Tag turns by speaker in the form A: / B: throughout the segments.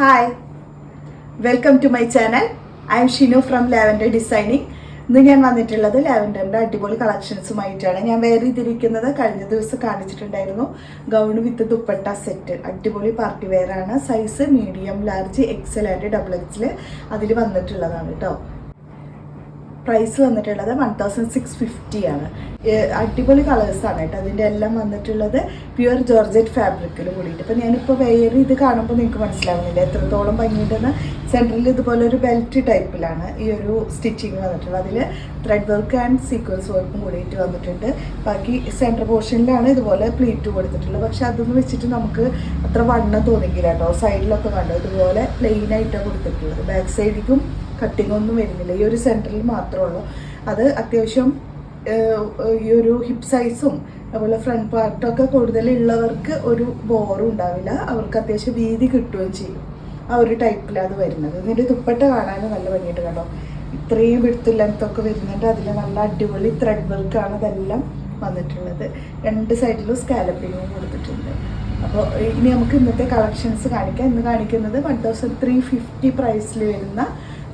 A: Hi welcome to my channel I am Shinu from lavender designing ഇന്ന് ഞാൻ വന്നിട്ടുള്ളത് ലാവൻഡറിന്റെ അടിപൊളി കളക്ഷൻസുമായിട്ടാണ് ഞാൻ വേറെ ഇതിരിക്കുന്നത് കഴിഞ്ഞ ദിവസം കാണിച്ചിട്ടുണ്ടായിരുന്നു. ഗൗൺ വിത്ത് ദുപ്പട്ട സെറ്റ് അടിപൊളി പാർട്ടി വെയർ ആണ്. Size medium large XL and double XL അതിൽ വന്നിട്ടുള്ളതാണ് കേട്ടോ പ്രൈസ് വന്നിട്ടുള്ളത് വൺ തൗസൻഡ് സിക്സ് ഫിഫ്റ്റി ആണ്. അടിപൊളി കളേഴ്സാണ് കേട്ടോ. അതിന്റെ എല്ലാം വന്നിട്ടുള്ളത് പ്യുവർ ജോർജറ്റ് ഫാബ്രിക്കിൽ കൂടിയിട്ട്. ഇപ്പം ഞാനിപ്പോൾ വെയർ ഇത് കാണുമ്പോൾ നിങ്ങൾക്ക് മനസ്സിലാവുന്നില്ല? എത്രത്തോളം ഭംഗിയുണ്ടെന്ന്? സെന്ററിൽ ഇതുപോലെ ഒരു ബെൽറ്റ് ടൈപ്പിലാണ് ഈ ഒരു സ്റ്റിച്ചിങ് വന്നിട്ടുള്ളത്. അതിൽ ത്രെഡ് വർക്ക് ആൻഡ് സീക്വൻസ് വർക്കും കൂടിയിട്ട് വന്നിട്ടുണ്ട്. ബാക്കി സെന്റർ പോർഷനിലാണ് ഇതുപോലെ പ്ലീറ്റ് കൊടുത്തിട്ടുള്ളത്. പക്ഷെ അതൊന്നും വെച്ചിട്ട് നമുക്ക് അത്ര വണ്ണം തോന്നിക്കില്ല കേട്ടോ. സൈഡിലൊക്കെ കണ്ടോ? ഇതുപോലെ പ്ലെയിൻ ആയിട്ടാണ് കൊടുത്തിട്ടുള്ളത്. ബാക്ക് സൈഡിലേക്കും കട്ടിംഗ് ഒന്നും വരുന്നില്ല. ഈ ഒരു സെന്ററിൽ മാത്രമേ ഉള്ളൂ. അത് അത്യാവശ്യം ഈ ഒരു ഹിപ്പ് സൈസും അതുപോലെ ഫ്രണ്ട് പാർട്ടൊക്കെ കൂടുതലുള്ളവർക്ക് ഒരു ബോറും ഉണ്ടാവില്ല. അവർക്ക് അത്യാവശ്യം വീതി കിട്ടുകയും ചെയ്യും. ആ ഒരു ടൈപ്പിലാണ് അത് വരുന്നത്. ഇതിന്റെ ദുപ്പട്ട കാണാനും നല്ല ഭംഗിയിട്ട് കണ്ടോ? ഇത്രയും വിടുത്ത് ലെങ്ത്തൊക്കെ വരുന്നുണ്ട്. അതിൽ നല്ല അടിപൊളി ത്രെഡ് വർക്കാണ് അതെല്ലാം വന്നിട്ടുള്ളത്. രണ്ട് സൈഡിലും സ്കാലപ്പിങ്ങും കൊടുത്തിട്ടുണ്ട്. അപ്പോൾ ഇനി നമുക്ക് ഇന്നത്തെ കളക്ഷൻസ് കാണിക്കാം. ഇന്ന് കാണിക്കുന്നത് വൺ തൗസൻഡ് ത്രീ ഫിഫ്റ്റി പ്രൈസിൽ വരുന്ന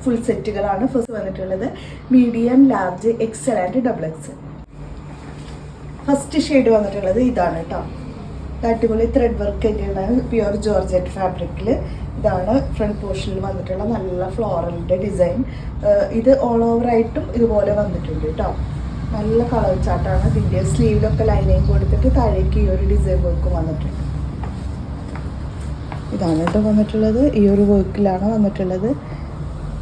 A: ഫുൾ സെറ്റുകളാണ് ഫസ്റ്റ് വന്നിട്ടുള്ളത്. Medium large XL and double XL first shade വന്നിട്ടുള്ളത് ഇതാണ് കേട്ടോ അടിപൊളി ത്രെഡ് വർക്ക് തന്നെയാണ്. പ്യുവർ ജോർജറ്റ് ഫാബ്രിക്കിൽ ഇതാണ് ഫ്രണ്ട് പോർഷനിൽ വന്നിട്ടുള്ള നല്ല ഫ്ലോറലിന്റെ ഡിസൈൻ ഇത് ഓൾ ഓവർ ആയിട്ടും ഇതുപോലെ വന്നിട്ടുണ്ട് കേട്ടോ നല്ല കളർ ചാട്ടാണ് ഇതിന്റെ സ്ലീവിലൊക്കെ ലൈനിങ് കൊടുത്തിട്ട് താഴേക്ക് ഈ ഒരു ഡിസൈൻ വർക്കും വന്നിട്ടുണ്ട്. ഇതാണ് കേട്ടോ വന്നിട്ടുള്ളത്. ഈ ഒരു വർക്കിലാണ് വന്നിട്ടുള്ളത്.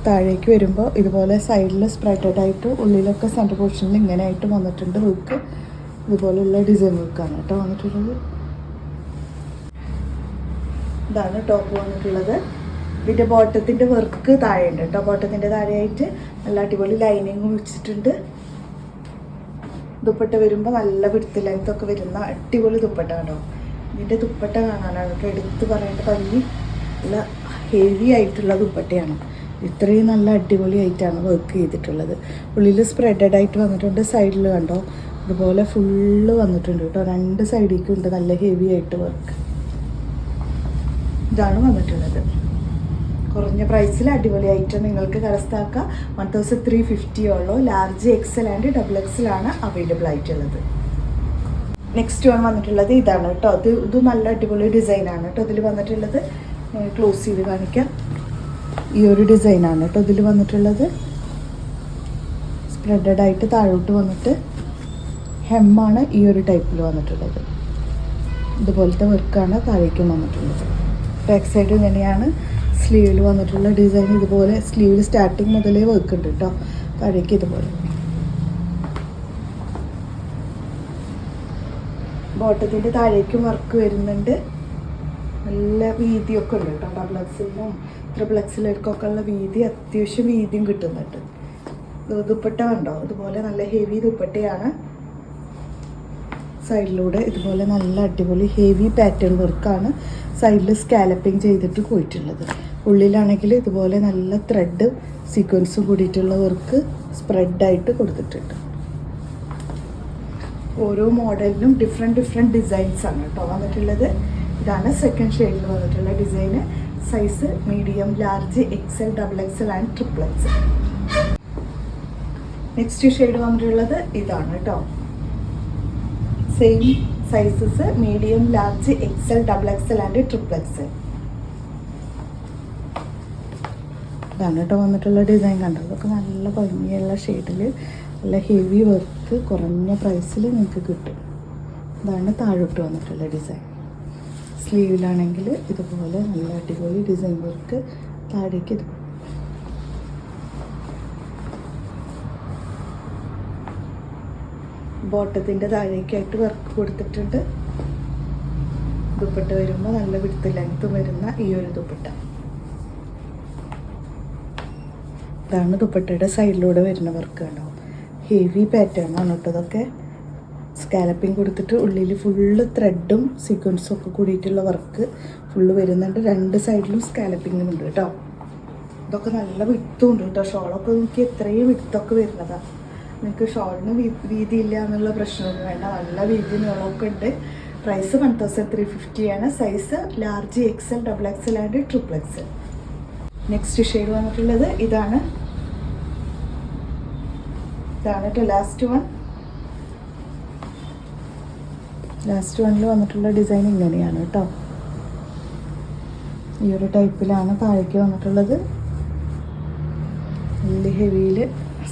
A: താഴേക്ക് വരുമ്പോൾ ഇതുപോലെ സൈഡിൽ സ്പ്രെഡഡ് ആയിട്ട് ഉള്ളിലൊക്കെ സെന്റർ പോർഷനിൽ ഇങ്ങനെ ആയിട്ട് വന്നിട്ടുണ്ട് വർക്ക് ഇതുപോലെയുള്ള ഡിസൈൻ വർക്കാണ് കേട്ടോ വന്നിട്ടുള്ളത്. ഇതാണ് ടോപ്പ് വന്നിട്ടുള്ളത്. ഇതിന്റെ ബോട്ടത്തിന്റെ വർക്ക് താഴെയുണ്ട് കേട്ടോ. ബോട്ടത്തിന്റെ താഴെയായിട്ട് നല്ല അടിപൊളി ലൈനിങ് വെച്ചിട്ടുണ്ട്. ദുപ്പട്ട വരുമ്പോൾ നല്ല വിടുത്ത് ലൈത്തൊക്കെ വരുന്ന അടിപൊളി ദുപ്പട്ട കേട്ടോ. ഇതിന്റെ ദുപ്പട്ട കാണാനാണ് കേട്ടോ എടുത്ത് പറയേണ്ട പല്ലി നല്ല ഹെവി ആയിട്ടുള്ള ദുപ്പട്ടയാണ്. ഇത്രയും നല്ല അടിപൊളി അടിപൊളിയായിട്ടാണ് വർക്ക് ചെയ്തിട്ടുള്ളത്. ഉള്ളിൽ സ്പ്രെഡഡ് ആയിട്ട് വന്നിട്ടുണ്ട് സൈഡിൽ കണ്ടോ? ഇതുപോലെ ഫുള്ള് വന്നിട്ടുണ്ട് കേട്ടോ. രണ്ട് സൈഡിലേക്കും ഉണ്ട് നല്ല ഹെവി ആയിട്ട് വർക്ക് ഇതാണ് വന്നിട്ടുള്ളത്. കുറഞ്ഞ പ്രൈസിൽ അടിപൊളി ഐറ്റം നിങ്ങൾക്ക് കരസ്ഥാക്കാം വൺ തൗസൻഡ് ത്രീ ഫിഫ്റ്റി ഉള്ളൂ. Large XL and double XL ആണ് അവൈലബിൾ ആയിട്ടുള്ളത്. നെക്സ്റ്റ് വൺ വന്നിട്ടുള്ളത് ഇതാണ് കേട്ടോ. ഇത് ഇത് നല്ല അടിപൊളി ഡിസൈനാണ് കേട്ടോ. ഇതിൽ വന്നിട്ടുള്ളത് ക്ലോസ് ചെയ്ത് കാണിക്കാം. ഈ ഒരു ഡിസൈനാണ് കേട്ടോ ഇതിൽ വന്നിട്ടുള്ളത്. സ്പ്രെഡഡ് ആയിട്ട് താഴോട്ട് വന്നിട്ട് ഹെമ്മാണ് ഈ ഒരു ടൈപ്പിൽ വന്നിട്ടുള്ളത്. ഇതുപോലത്തെ വർക്കാണ് താഴേക്കും വന്നിട്ടുള്ളത്. ബാക്ക് സൈഡ് ഇങ്ങനെയാണ് സ്ലീവിൽ വന്നിട്ടുള്ള ഡിസൈൻ ഇതുപോലെ സ്ലീവിൽ സ്റ്റാർട്ടിങ് മുതലേ വർക്ക് ഉണ്ട് കേട്ടോ. താഴേക്ക് ഇതുപോലെ. ബോട്ടത്തിന്റെ താഴേക്കും വർക്ക് വരുന്നുണ്ട്. നല്ല വീതിയൊക്കെ ഉണ്ട് കേട്ടോ. ഡബിൾ ഉള്ള വീതി അത്യാവശ്യം വീതിയും കിട്ടുന്നുണ്ട് ദുപ്പട്ട കണ്ടോ? ഇതുപോലെ നല്ല ഹെവി ദുപ്പട്ടയാണ്. സൈഡിലൂടെ ഇതുപോലെ നല്ല അടിപൊളി ഹെവി പാറ്റേൺ വർക്കാണ് സൈഡിൽ സ്കാലപ്പിംഗ് ചെയ്തിട്ട് പോയിട്ടുള്ളത്. ഉള്ളിലാണെങ്കിൽ ഇതുപോലെ നല്ല ത്രെഡ് സീക്വൻസും കൂടിയിട്ടുള്ള വർക്ക് സ്പ്രെഡായിട്ട് കൊടുത്തിട്ടുണ്ട്. ഓരോ മോഡലിനും ഡിഫറെന്റ് ഡിഫറെന്റ് ഡിസൈൻസ് ആണ് കേട്ടോ വന്നിട്ടുള്ളത്. ഇതാണ് സെക്കൻഡ് ഷെയ്ഡിൽ വന്നിട്ടുള്ള ഡിസൈന് size medium large XL double XL and triple XL next shade വന്നിട്ടുള്ളത് ഇതാണ് കേട്ടോ. Same sizes medium large XL double XL and triple XL ഇതാണ് കേട്ടോ വന്നിട്ടുള്ള ഡിസൈൻ കണ്ടത്. അതൊക്കെ നല്ല ഭംഗിയുള്ള ഷെയ്ഡിൽ നല്ല ഹെവി വർക്ക് കുറഞ്ഞ പ്രൈസിൽ നിങ്ങൾക്ക് കിട്ടും. ഇതാണ് താഴോട്ട് വന്നിട്ടുള്ള ഡിസൈൻ സ്ലീവിലാണെങ്കിൽ ഇതുപോലെ നല്ല അടിപൊളി ഡിസൈൻ വർക്ക് താഴേക്ക് ഇത്. ബോട്ടത്തിന്റെ താഴേക്കായിട്ട് വർക്ക് കൊടുത്തിട്ടുണ്ട്. ദുപ്പട്ട വരുമ്പോൾ നല്ല വിടുത്ത് ലെങ്ത്ത് വരുന്ന ഈ ഒരു ദുപ്പട്ട. ഇതാണ് ദുപ്പട്ടയുടെ സൈഡിലൂടെ വരുന്ന വർക്ക് കണ്ടോ? ഹെവി പാറ്റേൺ ആണ് കേട്ടോ ഇതൊക്കെ. സ്കാലപ്പിംഗ് കൊടുത്തിട്ട് ഉള്ളിൽ ഫുള്ള് ത്രെഡും സീക്വൻസും ഒക്കെ കൂടിയിട്ടുള്ള വർക്ക് ഫുള്ള് വരുന്നുണ്ട്. രണ്ട് സൈഡിലും സ്കാലപ്പിങ്ങും ഉണ്ട് കേട്ടോ ഇതൊക്കെ നല്ല വിത്തും ഉണ്ട് കേട്ടോ ഷോളൊക്കെ നോക്കി എത്രയും വിത്തൊക്കെ വരുന്നതാണ് നിങ്ങൾക്ക് ഷോളിന് വീതി ഇല്ല എന്നുള്ള പ്രശ്നമൊന്നും വേണ്ട. നല്ല വീതി നീളമൊക്കെ ഉണ്ട്. Price one thousand three fifty ആണ്. Size large XL double XL and triple XL next shade വന്നിട്ടുള്ളത് ഇതാണ്. ഇതാണ് കേട്ടോ ലാസ്റ്റ് വൺ ലാസ്റ്റ് വണ്ണിൽ വന്നിട്ടുള്ള ഡിസൈൻ ഇങ്ങനെയാണ് കേട്ടോ. ഈ ഒരു ടൈപ്പിലാണ് താഴേക്ക് വന്നിട്ടുള്ളത്. നല്ല ഹെവിയിൽ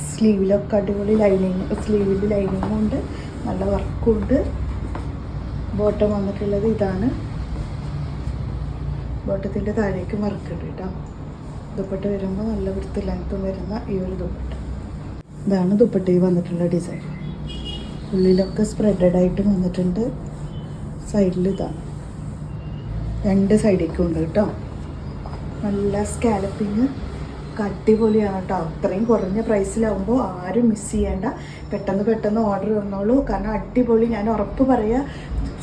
A: സ്ലീവിലൊക്കെ അടിപൊളി ലൈനിങ് സ്ലീവിൽ ലൈനിങ്ങും ഉണ്ട്. നല്ല വർക്കുണ്ട് ബോട്ടം വന്നിട്ടുള്ളത് ഇതാണ്. ബോട്ടത്തിന്റെ താഴേക്ക് വർക്ക് ഉണ്ട് കേട്ടോ. ദുപ്പട്ട വരുമ്പോൾ നല്ല വൃത്തി ലെങ്ത്തും വരുന്ന ഈ ഒരു ദുപ്പട്ട. ഇതാണ് ദുപ്പട്ടയിൽ വന്നിട്ടുള്ള ഡിസൈൻ ഉള്ളിലൊക്കെ സ്പ്രെഡഡ് ആയിട്ട് വന്നിട്ടുണ്ട്. സൈഡിൽ ഇതാണ് രണ്ട് സൈഡിലേക്കും ഉണ്ട് കേട്ടോ. നല്ല സ്കാലപ്പിങ് അടിപൊളിയാണ് കേട്ടോ. അത്രയും കുറഞ്ഞ പ്രൈസിലാവുമ്പോൾ ആരും മിസ് ചെയ്യേണ്ട. പെട്ടെന്ന് പെട്ടെന്ന് ഓർഡർ വന്നോളൂ. കാരണം അടിപൊളി ഞാൻ ഉറപ്പ് പറയുക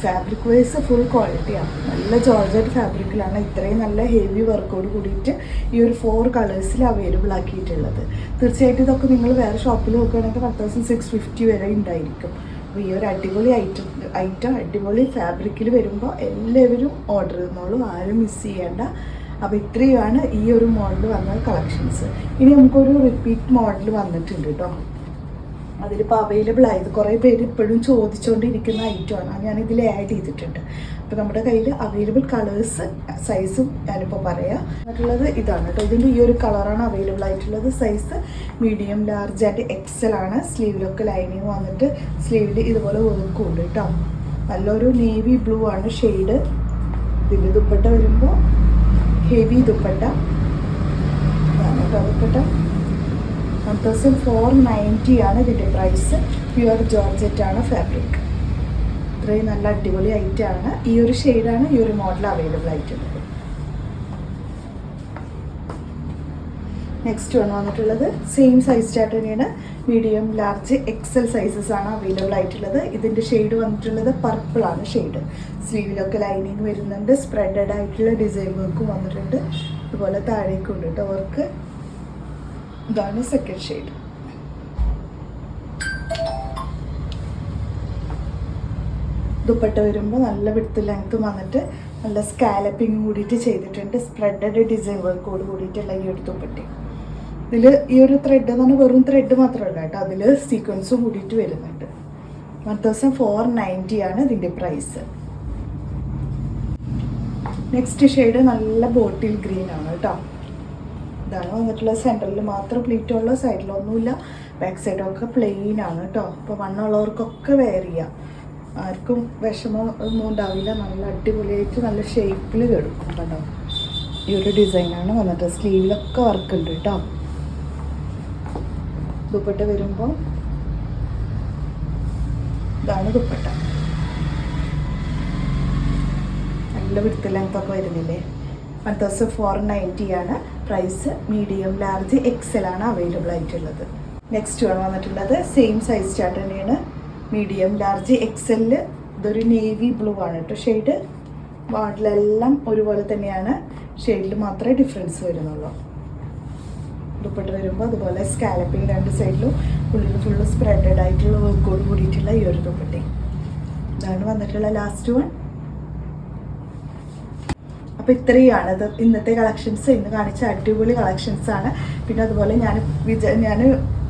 A: ഫാബ്രിക് വൈസ് ഫുൾ ക്വാളിറ്റിയാണ് നല്ല ജോർജറ്റ് ഫാബ്രിക്കിലാണ് ഇത്രയും നല്ല ഹെവി വർക്കോട് കൂടിയിട്ട് ഈ ഒരു ഫോർ കളേഴ്സിൽ അവൈലബിൾ ആക്കിയിട്ടുള്ളത്. തീർച്ചയായിട്ടും ഇതൊക്കെ നിങ്ങൾ വേറെ ഷോപ്പിൽ നോക്കുകയാണെങ്കിൽ വൺ തൗസൻഡ് സിക്സ് ഫിഫ്റ്റി വരെ ഉണ്ടായിരിക്കും. അപ്പോൾ ഈ ഒരു അടിപൊളി ഐറ്റം ഐറ്റം അടിപൊളി ഫാബ്രിക്കിൽ വരുമ്പോൾ എല്ലാവരും ഓർഡർ ചെയ്യുന്നോളൂ ആരും മിസ് ചെയ്യേണ്ട. അപ്പോൾ ഇത്രയുമാണ് ഈ ഒരു മോഡൽ വന്ന കളക്ഷൻസ് ഇനി നമുക്കൊരു റിപ്പീറ്റ് മോഡൽ വന്നിട്ടുണ്ട് കേട്ടോ അതിലിപ്പോൾ അവൈലബിൾ ആയത് കുറേ പേര് ഇപ്പോഴും ചോദിച്ചുകൊണ്ടിരിക്കുന്ന ഐറ്റമാണ് ഞാൻ ഇതിൽ ആഡ് ചെയ്തിട്ടുണ്ട്. അപ്പോൾ നമ്മുടെ കയ്യിൽ അവൈലബിൾ കളേഴ്സ് സൈസും ഞാനിപ്പോൾ പറയാം. മറ്റുള്ളത് ഇതാണ് കേട്ടോ ഇതിന്റെ ഈ ഒരു കളറാണ് അവൈലബിൾ ആയിട്ടുള്ളത്. Size medium large and XL ആണ്. സ്ലീവിലൊക്കെ ലൈനിങ് വന്നിട്ട് സ്ലീവിൽ ഇതുപോലെ വർക്കും ഉണ്ട് കേട്ടോ നല്ലൊരു നേവി ബ്ലൂ ആണ്. ഷെയ്ഡ് ഇതിന്റെ ദുപ്പട്ട വരുമ്പോൾ heavy dupatta. Dupatta one thousand four ninety ആണ് ഇതിന്റെ പ്രൈസ് പ്യുവർ ജോർജറ്റ് ആണ് ഫാബ്രിക് ഇത്രയും നല്ല അടിപൊളി ഐറ്റം ആണ്. ഈ ഒരു ഷെയ്ഡാണ് ഈ ഒരു മോഡൽ അവൈലബിൾ ആയിട്ടുള്ളത്. നെക്സ്റ്റ് വൺ വന്നിട്ടുള്ളത് സെയിം സൈസ് ചാർട്ട് തന്നെയാണ്. മീഡിയം ലാർജ് എക്സൽ സൈസസ് ആണ് അവൈലബിൾ ആയിട്ടുള്ളത്. ഇതിന്റെ ഷെയ്ഡ് വന്നിട്ടുള്ളത് പർപ്പിൾ ആണ് ഷെയ്ഡ് സ്ലീവിലൊക്കെ ലൈനിങ് വരുന്നുണ്ട്. സ്പ്രെഡഡ് ആയിട്ടുള്ള ഡിസൈൻ വർക്കും വന്നിട്ടുണ്ട്. അതുപോലെ താഴേക്കും ഉണ്ട് കേട്ടോ വർക്ക് ഇതാണ് സെക്കൻഡ് ഷെയ്ഡ് ദുപ്പട്ട വരുമ്പോൾ നല്ല വിടുത്ത് ലെങ്ത് വന്നിട്ട് നല്ല സ്കാലപ്പിങ് കൂടിയിട്ട് ചെയ്തിട്ടുണ്ട്. സ്പ്രെഡഡ് ഡിസൈൻ വർക്കോട് കൂടിയിട്ടുള്ള ഈ ഒരു ദുപ്പട്ട. ഇതിൽ ഈ ഒരു ത്രെഡ് എന്ന് പറഞ്ഞാൽ വെറും ത്രെഡ് മാത്രമല്ല കേട്ടോ. അതിൽ സീക്വൻസും കൂടിയിട്ട് വരുന്നുണ്ട്. വൺ തൗസൻഡ് ഫോർ നയന്റി ആണ് ഇതിന്റെ പ്രൈസ് നെക്സ്റ്റ് ഷെയ്ഡ് നല്ല ബോട്ടിൽ ഗ്രീൻ ആണ് കേട്ടോ. ഇതാണ് വന്നിട്ടുള്ള സെന്ററിൽ മാത്രം പ്ലീറ്റ് ഉള്ള സൈഡിലൊന്നുമില്ല ബാക്ക് സൈഡൊക്കെ പ്ലെയിൻ ആണ് കേട്ടോ. അപ്പോൾ വണ്ണുള്ളവർക്കൊക്കെ വെയർ ചെയ്യാം. ആർക്കും വിഷമം ഒന്നും ഉണ്ടാവില്ല. നല്ല അടിപൊളിയായിട്ട് നല്ല ഷേപ്പിൽ കിടക്കും കേട്ടോ ഈ ഒരു ഡിസൈനാണ് വന്നിട്ട് സ്ലീവിലൊക്കെ വർക്ക് ഉണ്ട് കേട്ടോ. ദുപ്പട്ട വരുമ്പോൾ ഇതാണ് ദുപ്പട്ട. നല്ല വിടുത്ത് ലെങ്ത്തൊക്കെ വരുന്നില്ലേ? വൺ തൗസൻഡ് ഫോർ നയന്റി ആണ്. പ്രൈസ് മീഡിയം ലാർജ് എക്സൽ ആണ് അവൈലബിൾ ആയിട്ടുള്ളത്. നെക്സ്റ്റ് ആണ് വന്നിട്ടുള്ളത് സെയിം സൈസ് ചാർട്ട് തന്നെയാണ്. മീഡിയം ലാർജ് എക്സലിൽ ഇതൊരു നേവി ബ്ലൂ ആണ് കേട്ടോ. ഷെയ്ഡ് മോഡലെല്ലാം ഒരുപോലെ തന്നെയാണ്. ഷെയ്ഡിൽ മാത്രമേ ഡിഫറൻസ് വരുന്നുള്ളൂ. ദുപ്പട്ട വരുമ്പോൾ അതുപോലെ സ്കാലപ്പിങ് രണ്ട് സൈഡിലും ഉള്ളിൽ ഫുള്ള് സ്പ്രെഡഡ് ആയിട്ടുള്ള വർക്കോട് കൂടിയിട്ടുള്ള ഈ ഒരു ദുപ്പട്ടയും ഇതാണ് വന്നിട്ടുള്ള ലാസ്റ്റ് വൺ അപ്പോൾ ഇത്രയാണ്. ഇത് ഇന്നത്തെ കളക്ഷൻസ് ഇന്ന് കാണിച്ച അടിപൊളി കളക്ഷൻസ് ആണ്. പിന്നെ അതുപോലെ ഞാൻ വിചാ ഞാൻ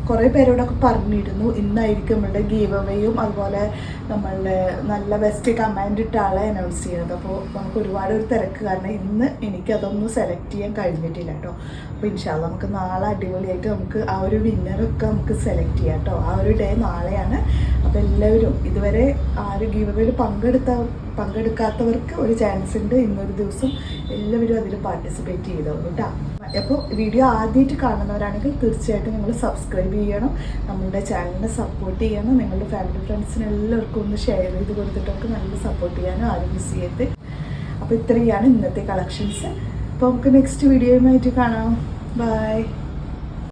A: കുറേ പേരോടൊക്കെ പറഞ്ഞിരുന്നു. ഇന്നായിരിക്കും നമ്മളുടെ ഗീവ് അവേയും അതുപോലെ നമ്മളുടെ നല്ല ബെസ്റ്റ് കമാൻഡ് ഇട്ട ആളെ അനൗൺസ് ചെയ്യുന്നത് അപ്പോൾ നമുക്ക് ഒരുപാട് ഒരു തിരക്ക് കാരണം ഇന്ന് എനിക്കതൊന്നും സെലക്ട് ചെയ്യാൻ കഴിഞ്ഞിട്ടില്ല കേട്ടോ. അപ്പോൾ ഇൻഷാല്ല നമുക്ക് നാളെ അടിപൊളിയായിട്ട് നമുക്ക് ആ ഒരു വിന്നറൊക്കെ നമുക്ക് സെലക്ട് ചെയ്യാം കേട്ടോ. ആ ഒരു ഡേ നാളെയാണ് അപ്പോൾ എല്ലാവരും ഇതുവരെ ആ ഒരു ഗീവ് അവേയിൽ പങ്കെടുത്ത പങ്കെടുക്കാത്തവർക്ക് ഒരു ചാൻസ് ഉണ്ട് ഇന്നൊരു ദിവസം എല്ലാവരും അതിൽ പാർട്ടിസിപ്പേറ്റ് ചെയ്തോളൂ കേട്ടോ. അപ്പോൾ വീഡിയോ ആദ്യമായിട്ട് കാണുന്നവരാണെങ്കിൽ തീർച്ചയായിട്ടും നിങ്ങൾ സബ്സ്ക്രൈബ് ചെയ്യണം നമ്മളുടെ ചാനലിനെ സപ്പോർട്ട് ചെയ്യണം നിങ്ങളുടെ ഫാമിലി ഫ്രണ്ട്സിന് എല്ലാവർക്കും ഒന്ന് ഷെയർ ചെയ്ത് കൊടുത്തിട്ടൊക്കെ നല്ല സപ്പോർട്ട് ചെയ്യാനും ആരും മിസ് ചെയ്യരുത്. അപ്പോൾ ഇത്രയാണ് ഇന്നത്തെ കളക്ഷൻസ് അപ്പോൾ നമുക്ക് നെക്സ്റ്റ് വീഡിയോയുമായിട്ട് കാണാം. ബൈ